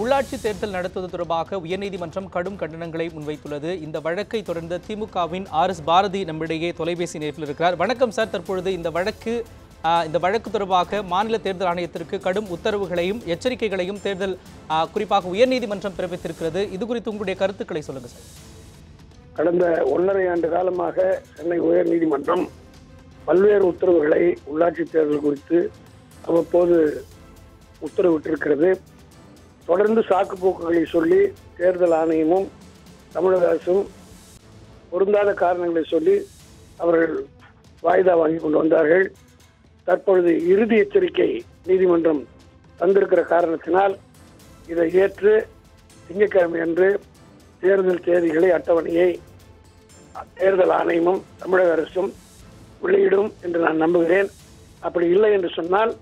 உள்ளாட்சி தேர்தல் நடத்துவது தொடர்பாக உயர்நீதிமன்றம் கடும் கண்டனங்களை முன்வைத்துள்ளது. இந்த வழக்கை தொடர்ந்த திமுகவின் ஆர் எஸ் பாரதி நம்மிடையே தொலைபேசி நேரத்தில் இருக்கிறார். வணக்கம் சார். தற்பொழுது இந்த வழக்கு இந்த வழக்கு தொடர்பாக மாநில தேர்தல் ஆணையத்திற்கு கடும் உத்தரவுகளையும் எச்சரிக்கைகளையும் தேர்தல் குறிப்பாக உயர்நீதிமன்றம் பிறப்பித்திருக்கிறது. இது குறித்து உங்களுடைய கருத்துக்களை சொல்லுங்க சார். கடந்த ஒன்றரை ஆண்டு காலமாக சென்னை உயர்நீதிமன்றம் பல்வேறு உத்தரவுகளை உள்ளாட்சி தேர்தல் குறித்து அவ்வப்போது உத்தரவிட்டிருக்கிறது. தொடர்ந்து சாக்கு போக்குகளை சொல்லி தேர்தல் ஆணையமும் தமிழக அரசும் பொருந்தாத காரணங்களை சொல்லி அவர்கள் வாய்தா வாங்கி கொண்டு வந்தார்கள். தற்பொழுது இறுதி எச்சரிக்கை நீதிமன்றம் தந்திருக்கிற காரணத்தினால் இதை ஏற்று திங்கட்கிழமை அன்று தேர்தல் தேதிகளை அட்டவணையை தேர்தல் ஆணையமும் தமிழக அரசும் வெளியிடும் என்று நான் நம்புகிறேன். அப்படி இல்லை என்று சொன்னால்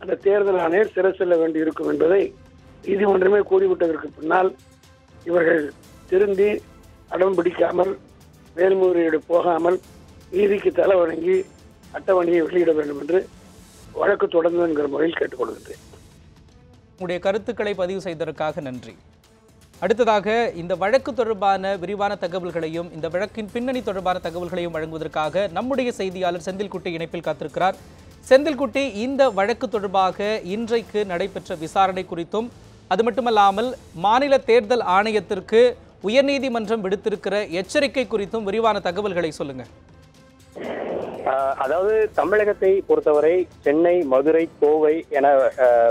அந்த தேர்தல் ஆணையர் சிறை செல்ல வேண்டியிருக்கும் என்பதை நீதிமன்றமே கூறிவிட்டதற்கு பின்னால் இவர்கள் திருந்தி அடம் பிடிக்காமல் மேல்முறையீடு போகாமல் நீதிக்கு தலை வணங்கி அட்டவணையை வெளியிட வேண்டும் என்று வழக்கு தொடர்ந்து என்கிற முறையில் கேட்டுக்கொள்கின்றேன். உங்களுடைய கருத்துக்களை பதிவு செய்ததற்காக நன்றி. அடுத்ததாக இந்த வழக்கு தொடர்பான விரிவான தகவல்களையும் இந்த வழக்கின் பின்னணி தொடர்பான தகவல்களையும் வழங்குவதற்காக நம்முடைய செய்தியாளர் செந்தில்குட்டி இணைப்பில் காத்திருக்கிறார். செந்தில்குட்டி இந்த வழக்கு தொடர்பாக இன்றைக்கு நடைபெற்ற விசாரணை குறித்தும் அது மட்டுமல்லாமல் மாநில தேர்தல் ஆணையத்திற்கு உயர்நீதிமன்றம் விடுத்திருக்கிற எச்சரிக்கை குறித்தும் விரிவான தகவல்களை சொல்லுங்க. அதாவது தமிழகத்தை பொறுத்தவரை சென்னை மதுரை கோவை என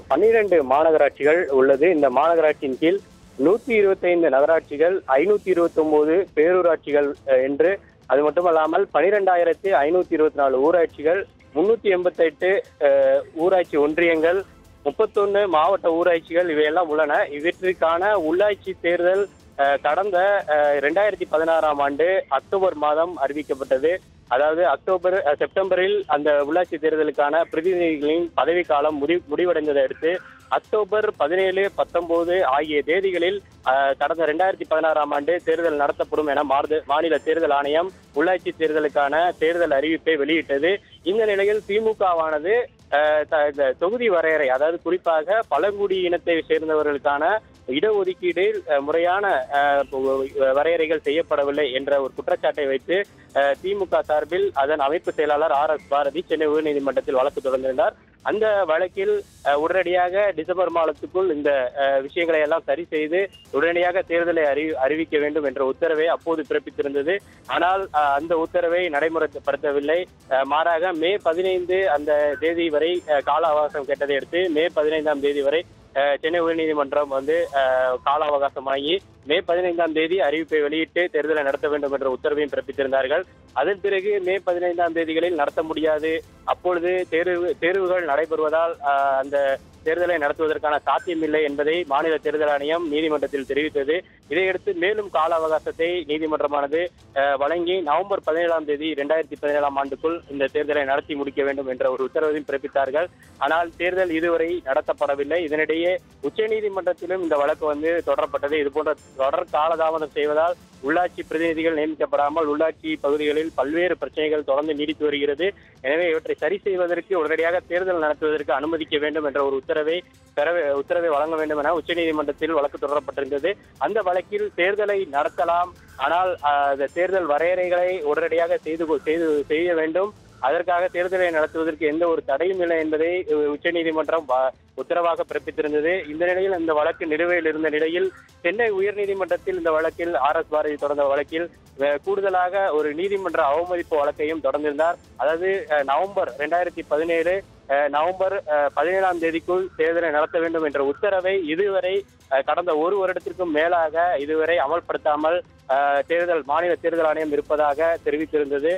பன்னிரண்டு மாநகராட்சிகள் உள்ளது. இந்த மாநகராட்சியின் கீழ் நூத்தி இருபத்தைந்து நகராட்சிகள் ஐநூத்தி இருபத்தி ஒன்பது பேரூராட்சிகள் என்று அது மட்டுமல்லாமல் பனிரெண்டாயிரத்தி ஐநூத்தி இருபத்தி நாலு ஊராட்சிகள் முன்னூத்தி எண்பத்தெட்டு ஊராட்சி ஒன்றியங்கள் முப்பத்தொன்னு மாவட்ட ஊராட்சிகள் இவையெல்லாம் உள்ளன. இவற்றிற்கான உள்ளாட்சி தேர்தல் கடந்த ரெண்டாயிரத்தி பதினாறாம் ஆண்டு அக்டோபர் மாதம் அறிவிக்கப்பட்டது. அதாவது அக்டோபர் செப்டம்பரில் அந்த உள்ளாட்சி தேர்தலுக்கான பிரதிநிதிகளின் பதவிக்காலம் முடி முடிவடைந்ததை அடுத்து அக்டோபர் பதினேழு பத்தொன்பது ஆகிய தேதிகளில் கடந்த ரெண்டாயிரத்தி பதினாறாம் ஆண்டு தேர்தல் நடத்தப்படும் என மாநில தேர்தல் ஆணையம் உள்ளாட்சி தேர்தலுக்கான தேர்தல் அறிவிப்பை வெளியிட்டது. இந்த நிலையில் திமுகவானது இந்த தொகுதி வரையறை அதாவது குறிப்பாக பழங்குடி இனத்தை சேர்ந்தவர்களுக்கான இடஒதுக்கீடு முறையான வரையறைகள் செய்யப்படவில்லை என்ற ஒரு குற்றச்சாட்டை வைத்து திமுக சார்பில் அதன் அமைப்பு செயலாளர் ஆர் எஸ் பாரதி சென்னை உயர்நீதிமன்றத்தில் வழக்கு தொடர்ந்திருந்தார். அந்த வழக்கில் உடனடியாக டிசம்பர் மாதத்துக்குள் இந்த விஷயங்களை எல்லாம் சரி செய்து உடனடியாக தேர்தலை அறி அறிவிக்க வேண்டும் என்ற உத்தரவை அப்போது பிறப்பித்திருந்தது. ஆனால் அந்த உத்தரவை நடைமுறைப்படுத்தவில்லை. மாறாக மே பதினைந்து அந்த தேதி வரை கால அவகாசம் கேட்டதை அடுத்து மே பதினைந்தாம் தேதி வரை சென்னை உயர்நீதிமன்றம் வந்து கால அவகாசம் வாங்கி மே பதினைந்தாம் தேதி அறிவிப்பை வெளியிட்டு தேர்தலை நடத்த வேண்டும் என்ற உத்தரவையும் பிறப்பித்திருந்தார்கள். அதன் பிறகு மே பதினைந்தாம் தேதிகளில் நடத்த முடியாது. அப்பொழுது தேர்வு தேர்வுகள் நடைபெறுவதால் அந்த தேர்தலை நடத்துவதற்கான சாத்தியமில்லை என்பதை மாநில தேர்தல் ஆணையம் நீதிமன்றத்தில் தெரிவித்தது. இதையடுத்து மேலும் கால அவகாசத்தை நீதிமன்றமானது வழங்கி நவம்பர் பதினேழாம் தேதி இரண்டாயிரத்தி பதினேழாம் ஆண்டுக்குள் இந்த தேர்தலை நடத்தி முடிக்க வேண்டும் என்ற ஒரு உத்தரவையும் பிறப்பித்தார்கள். ஆனால் தேர்தல் இதுவரை நடத்தப்படவில்லை. இதனிடையே உச்சநீதிமன்றத்திலும் இந்த வழக்கு வந்து தொடரப்பட்டது. இதுபோன்ற தொடர் காலதாமதம் செய்வதால் உள்ளாட்சி பிரதிநிதிகள் நியமிக்கப்படாமல் உள்ளாட்சி பகுதிகளில் பல்வேறு பிரச்சனைகள் தொடர்ந்து நீடித்து வருகிறது. எனவே இவற்றை சரி செய்வதற்கு உடனடியாக தேர்தல் நடத்துவதற்கு அனுமதிக்க வேண்டும் என்ற ஒரு உத்தரவை பெற உத்தரவை வழங்க வேண்டும் என உச்சநீதிமன்றத்தில் வழக்கு தொடரப்பட்டிருந்தது. அந்த வழக்கில் தேர்தலை நடத்தலாம். ஆனால் அந்த தேர்தல் வரையறைகளை உடனடியாக செய்து செய்து செய்ய வேண்டும். அதற்காக தேர்தலை நடத்துவதற்கு எந்த ஒரு தடையும் இல்லை என்பதை உச்சநீதிமன்றம் உத்தரவாக பிறப்பித்திருந்தது. இந்த நிலையில் இந்த வழக்கு நிலுவையில் இருந்த நிலையில் சென்னை உயர்நீதிமன்றத்தில் இந்த வழக்கில் ஆர் எஸ் பாரதி தொடர்ந்த வழக்கில் கூடுதலாக ஒரு நீதிமன்ற அவமதிப்பு வழக்கையும் தொடர்ந்திருந்தார். அதாவது நவம்பர் ரெண்டாயிரத்தி பதினேழு நவம்பர் பதினேழாம் தேதிக்குள் தேர்தலை நடத்த வேண்டும் என்ற உத்தரவை இதுவரை கடந்த ஒரு வருடத்திற்கும் மேலாக இதுவரை அமல்படுத்தாமல் தேர்தல் மாநில தேர்தல் ஆணையம் இருப்பதாக தெரிவித்திருந்தது.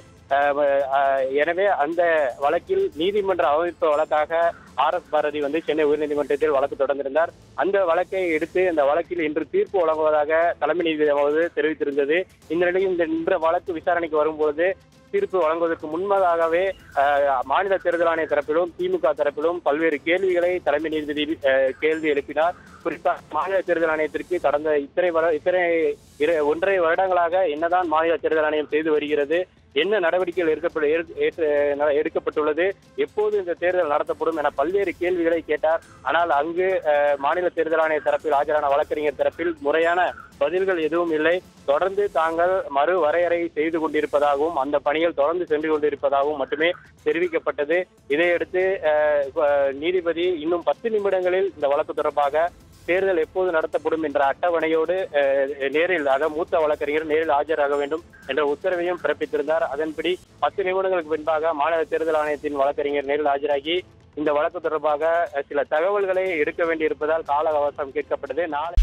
எனவே அந்த வழக்கில் நீதிமன்ற அவமதிப்பு வழக்காக ஆர் எஸ் பாரதி வந்து சென்னை உயர்நீதிமன்றத்தில் வழக்கு தொடர்ந்திருந்தார். அந்த வழக்கை எடுத்து அந்த வழக்கில் இன்று தீர்ப்பு வழங்குவதாக தலைமை நீதிபதி தெரிவித்திருந்தது. இந்த நிலையில் இந்த இன்ற வழக்கு விசாரணைக்கு வரும்பொழுது தீர்ப்பு வழங்குவதற்கு முன்பதாகவே மாநில தேர்தல் ஆணைய தரப்பிலும் திமுக தரப்பிலும் பல்வேறு கேள்விகளை தலைமை நீதிபதி கேள்வி எழுப்பினார். குறிப்பாக மாநில தேர்தல் ஆணையத்திற்கு கடந்த இத்தனை இத்தனை இரு ஒன்றரை வருடங்களாக என்னதான் மாநில தேர்தல் ஆணையம் செய்து வருகிறது என்ன நடவடிக்கைகள் எடுக்கப்பட ஏற்- ஏற்று- ந- எடுக்கப்பட்டுள்ளது எப்போது இந்த தேர்தல் நடத்தப்படும் என பல்வேறு கேள்விகளை கேட்டார். ஆனால் அங்கு மாநில தேர்தல் ஆணைய தரப்பில் ஆஜரான வழக்கறிஞர் தரப்பில் முறையான பதில்கள் எதுவும் இல்லை. தொடர்ந்து தாங்கள் மறு வரையறை செய்து கொண்டிருப்பதாகவும் அந்த பணிகள் தொடர்ந்து சென்று கொண்டிருப்பதாகவும் மட்டுமே தெரிவிக்கப்பட்டது. இதையடுத்து நீதிபதி இன்னும் பத்து நிமிடங்களில் இந்த வழக்கு தொடர்பாக தேர்தல் எப்போது நடத்தப்படும் என்ற அட்டவணையோடு நேரில் அதாவது மூத்த வழக்கறிஞர் நேரில் ஆஜராக வேண்டும் என்ற உத்தரவையும் பிறப்பித்திருந்தார். அதன்படி பத்து நிமிடங்களுக்கு பின்பாக மாநில தேர்தல் ஆணையத்தின் வழக்கறிஞர் நேரில் ஆஜராகி இந்த வழக்கு தொடர்பாக சில தகவல்களை எடுக்க வேண்டியிருப்பதால் கால அவகாசம் கேட்கப்பட்டது. நாளை